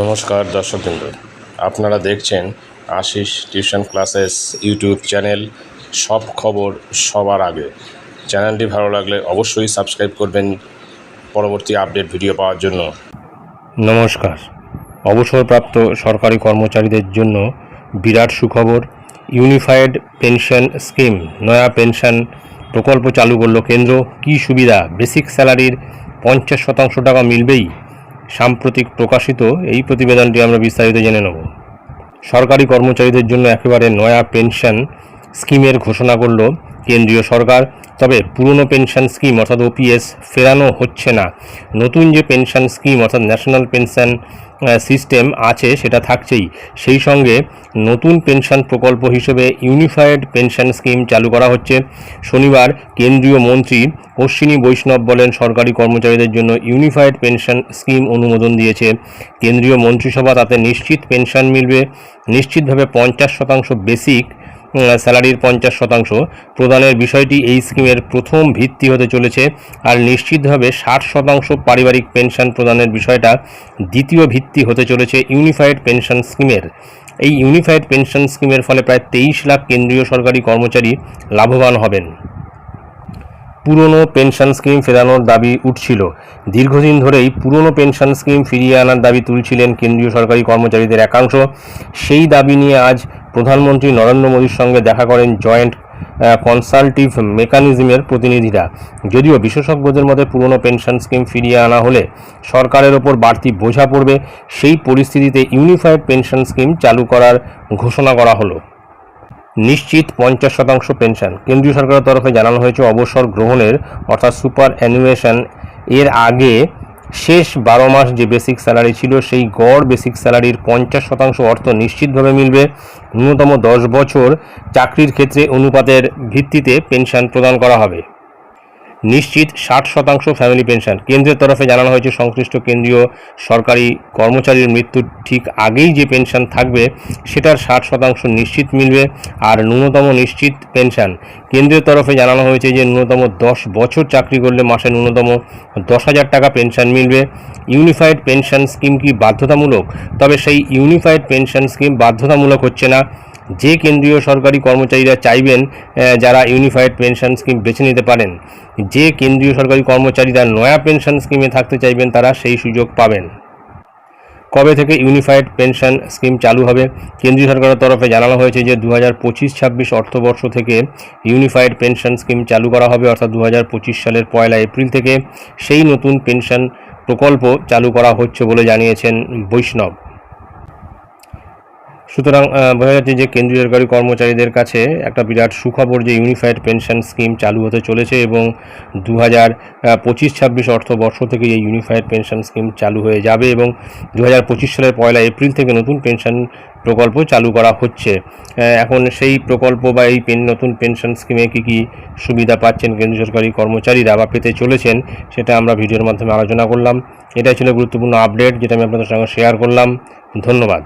নমস্কার দর্শকবৃন্দ। আপনারা দেখছেন Ashis tuition classes YouTube channel. সব খবর সবার আগে। চ্যানেলটি ভালো লাগলে অবশ্যই সাবস্ক্রাইব করবেন পরবর্তী আপডেট ভিডিও পাওয়ার জন্য। নমস্কার। অবসরপ্রাপ্ত সরকারি কর্মচারীদের জন্য বিরাট সুখবর। ইউনিফাইড পেনশন স্কিম, নয়া পেনশন প্রকল্প চালু করল কেন্দ্র। কী সুবিধা? বেসিক স্যালারির পঞ্চাশ শতাংশ টাকা মিলবেই? সাম্প্রতিক প্রকাশিত এই প্রতিবেদনটি আমরা বিস্তারিত জেনে নেব। সরকারি কর্মচারীদের জন্য একেবারে নয়া পেনশন স্কিমের ঘোষণা করল কেন্দ্রীয় সরকার। তবে পুরনো পেনশন স্কিম অর্থাৎ ওপিএস ফেরানো হচ্ছে না। নতুন যে পেনশন স্কিম অর্থাৎ ন্যাশনাল পেনশন সিস্টেম আছে, সেটা থাকছেই। সেই সঙ্গে নতুন পেনশন প্রকল্প হিসেবে ইউনিফাইড পেনশন স্কিম চালু করা হচ্ছে। শনিবার কেন্দ্রীয় মন্ত্রী অশ্বিনী বৈষ্ণব বলেন, সরকারি কর্মচারীদের জন্য ইউনিফাইড পেনশন স্কিম অনুমোদন দিয়েছে। কেন্দ্রীয় মন্ত্রিসভা তাতে নিশ্চিত পেনশন মিলবে। নিশ্চিতভাবে পঞ্চাশ শতাংশ বেসিক স্যালারির পঞ্চাশ শতাংশ। প্রদানের বিষয়টি এই স্কিমের প্রথম ভিত্তি হতে চলেছে আর নিশ্চিতভাবে ষাট শতাংশ পারিবারিক পেনশন প্রদানের বিষয়টা দ্বিতীয় ভিত্তি হতে চলেছে ইউনিফাইড পেনশন স্কিমের। এই ইউনিফাইড পেনশন স্কিমের ফলে প্রায় তেইশ লাখ কেন্দ্রীয় সরকারি কর্মচারী লাভবান হবেন। পুরনো পেনশন স্কিম ফেরানোর দাবি উঠছিল। দীর্ঘদিন ধরেই পুরনো পেনশন স্কিম ফিরিয়ে আনার দাবি তুলছিলেন কেন্দ্রীয় সরকারি কর্মচারীদের একাংশ। সেই দাবি নিয়ে আজ প্রধানমন্ত্রী নরেন্দ্র মোদীর সঙ্গে দেখা করেন জয়েন্ট কনসালটিভ মেকানিজমের প্রতিনিধিরা। যদিও বিশেষজ্ঞদের মতে পুরনো পেনশন স্কিম ফিরিয়ে আনা হলে সরকারের ওপর বাড়তি বোঝা পড়বে, সেই পরিস্থিতিতে ইউনিফাইড পেনশন স্কিম চালু করার ঘোষণা করা হলো। নিশ্চিত পঞ্চাশ শতাংশ পেনশন কেন্দ্রীয় সরকারের তরফে জানানো হয়েছে অবসর গ্রহণের, অর্থাৎ সুপার অ্যানুয়েশন এর আগে শেষ বারো মাস যে বেসিক স্যালারি ছিল, সেই গড় বেসিক স্যালারির পঞ্চাশ শতাংশ অর্থ নিশ্চিতভাবে মিলবে। ন্যূনতম দশ বছর চাকরির ক্ষেত্রে অনুপাতের ভিত্তিতে পেনশন প্রদান করা হবে। নিশ্চিত ষাট শতাংশ ফ্যামিলি পেনশন। কেন্দ্রের তরফে জানানো হয়েছে, সংশ্লিষ্ট কেন্দ্রীয় সরকারি কর্মচারীর মৃত্যুর ঠিক আগেই যে পেনশন থাকবে, সেটার ষাট শতাংশ নিশ্চিত মিলবে আর ন্যূনতম নিশ্চিত পেনশন। কেন্দ্রের তরফে জানানো হয়েছে যে, ন্যূনতম দশ বছর চাকরি করলে মাসে ন্যূনতম দশ হাজার টাকা পেনশন মিলবে। ইউনিফাইড পেনশন স্কিম কি বাধ্যতামূলক? তবে সেই ইউনিফাইড পেনশন স্কিম বাধ্যতামূলক হচ্ছে না। যে কেন্দ্রীয় সরকারি কর্মচারীরা চাইবেন যারা ইউনিফাইড পেনশন স্কিম বেছে নিতে পারেন, যে কেন্দ্রীয় সরকারি কর্মচারীরা নয়া পেনশন স্কিমে থাকতে চাইবেন, তারা সেই সুযোগ পাবেন। কবে থেকে ইউনিফাইড পেনশন স্কিম চালু হবে? কেন্দ্রীয় সরকারের তরফে জানানো হয়েছে যে দু হাজার পঁচিশ ছাব্বিশ অর্থবর্ষ থেকে ইউনিফাইড পেনশন স্কিম চালু করা হবে, অর্থাৎ দু হাজার পঁচিশ সালের পয়লা এপ্রিল থেকে। সেই নতুন পেনশন প্রকল্প চালু করা হচ্ছে বলে জানিয়েছেন বৈষ্ণব। সুতরাং বোঝা যাচ্ছে যে কেন্দ্রীয় সরকারি কর্মচারীদের কাছে একটা বিরাট সুখবর যে ইউনিফাইড পেনশন স্কিম চালু হতে চলেছে এবং দু হাজার পঁচিশ, ছাব্বিশ অর্থবর্ষ থেকে এই ইউনিফাইড পেনশন স্কিম চালু হয়ে যাবে এবং দু হাজার পঁচিশ সালের পয়লা এপ্রিল থেকে নতুন পেনশন প্রকল্প চালু করা হচ্ছে। এখন সেই প্রকল্প বা এই পেন, নতুন পেনশন স্কিমে কী কী সুবিধা পাচ্ছেন কেন্দ্রীয় সরকারি কর্মচারীরা বা পেতে চলেছেন সেটা আমরা ভিডিওর মাধ্যমে আলোচনা করলাম। এটাই ছিল গুরুত্বপূর্ণ আপডেট যেটা আমি আপনাদের সঙ্গে শেয়ার করলাম। ধন্যবাদ।